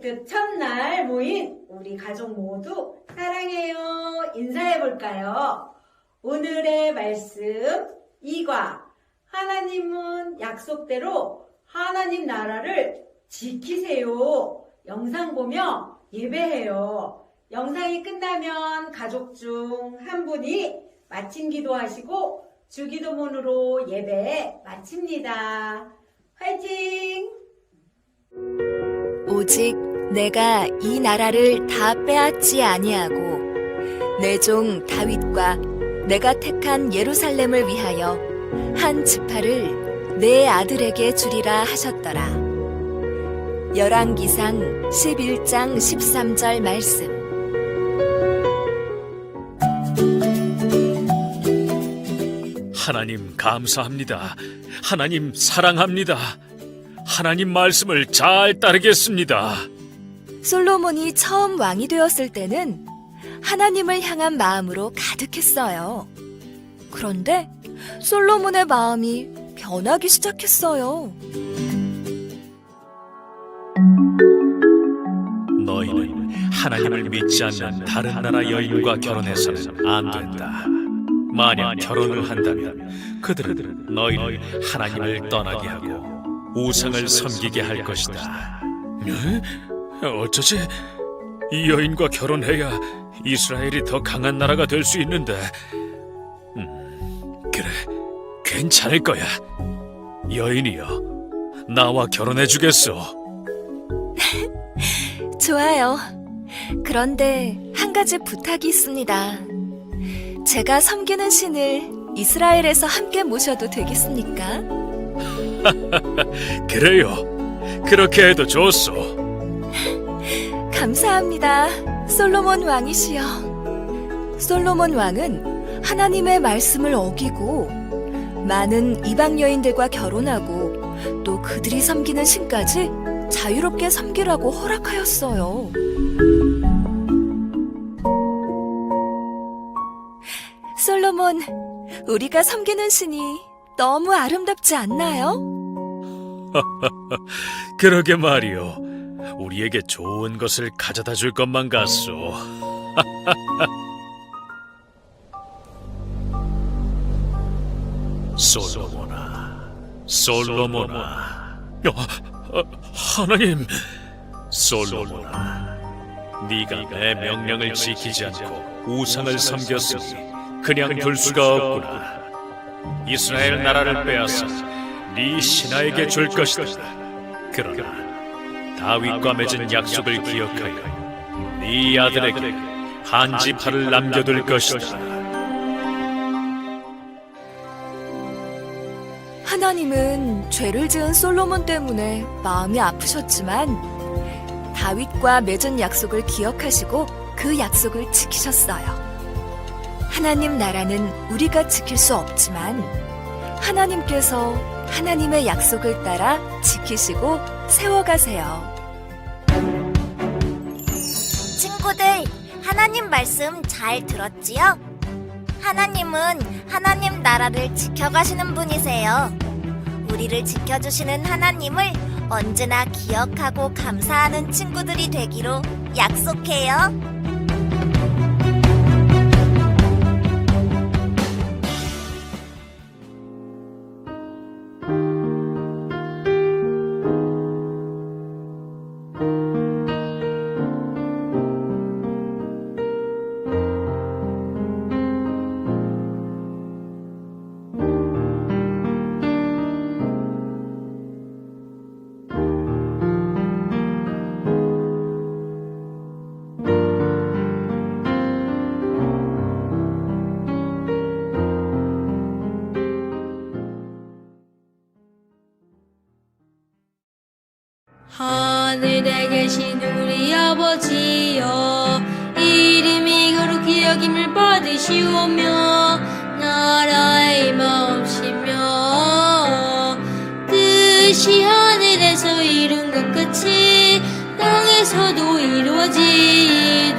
그 첫날 모인 우리 가족 모두 사랑해요. 인사해 볼까요? 오늘의 말씀 이과 하나님은 약속대로 하나님 나라를 지키세요. 영상 보며 예배해요. 영상이 끝나면 가족 중 한 분이 마침 기도하시고 주기도문으로 예배 마칩니다. 화이팅! 오직 내가 이 나라를 다 빼앗지 아니하고 내 종 다윗과 내가 택한 예루살렘을 위하여 한 지파를 내 아들에게 주리라 하셨더라. 열왕기상 11장 13절 말씀. 하나님 감사합니다. 하나님 사랑합니다. 하나님 말씀을 잘 따르겠습니다. 솔로몬이 처음 왕이 되었을 때는 하나님을 향한 마음으로 가득했어요. 그런데 솔로몬의 마음이 변하기 시작했어요. 너희는 하나님을 믿지 않는 다른 나라 여인과 결혼해서는 안 된다. 만약 결혼을 한다면 그들은 너희를 하나님을 떠나게 하고 우상을 섬기게 할 것이다. 에? 어쩌지? 이 여인과 결혼해야 이스라엘이 더 강한 나라가 될 수 있는데. 음, 그래, 괜찮을 거야. 여인이여, 나와 결혼해 주겠소. 좋아요. 그런데 한 가지 부탁이 있습니다. 제가 섬기는 신을 이스라엘에서 함께 모셔도 되겠습니까? 그래요. 그렇게 해도 좋소. 감사합니다. 솔로몬 왕이시여. 솔로몬 왕은 하나님의 말씀을 어기고 많은 이방 여인들과 결혼하고 또 그들이 섬기는 신까지 자유롭게 섬기라고 허락하였어요. 솔로몬, 우리가 섬기는 신이 너무 아름답지 않나요? 그러게 말이요. 우리에게 좋은 것을 가져다 줄 것만 같소. 솔로몬아, 솔로몬아. 어, 어, 하나님, 솔로몬아. 네가 내 명령을 지키지 않고 우상을 섬겼으니 그냥 둘 수가 없구나. 이스라엘 나라를 빼앗아 네 신하에게 줄 것이다. 그러나 다윗과 맺은 약속을 기억하여 네 아들에게 한 지파를 남겨둘 것이다. 하나님은 죄를 지은 솔로몬 때문에 마음이 아프셨지만 다윗과 맺은 약속을 기억하시고 그 약속을 지키셨어요. 하나님 나라는 우리가 지킬 수 없지만 하나님께서 하나님의 약속을 따라 지키시고 세워가세요. 친구들, 하나님 말씀 잘 들었지요? 하나님은 하나님 나라를 지켜가시는 분이세요. 우리를 지켜주시는 하나님을 언제나 기억하고 감사하는 친구들이 되기로 약속해요. 하늘에 계신 우리 아버지여 이름이 거룩히 여김을 받으시오며 나라의 마옵시며 뜻이 하늘에서 이룬 것 같이 땅에서도 이루어지이다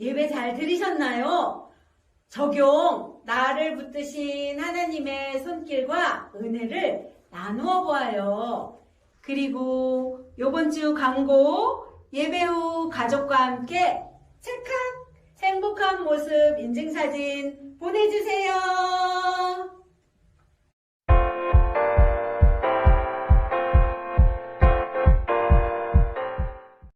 예배 잘 들으셨나요? 적용, 나를 붙드신 하나님의 손길과 은혜를 나누어 보아요. 그리고 요번 주 광고, 예배 후 가족과 함께 찰칵 행복한 모습 인증사진 보내주세요.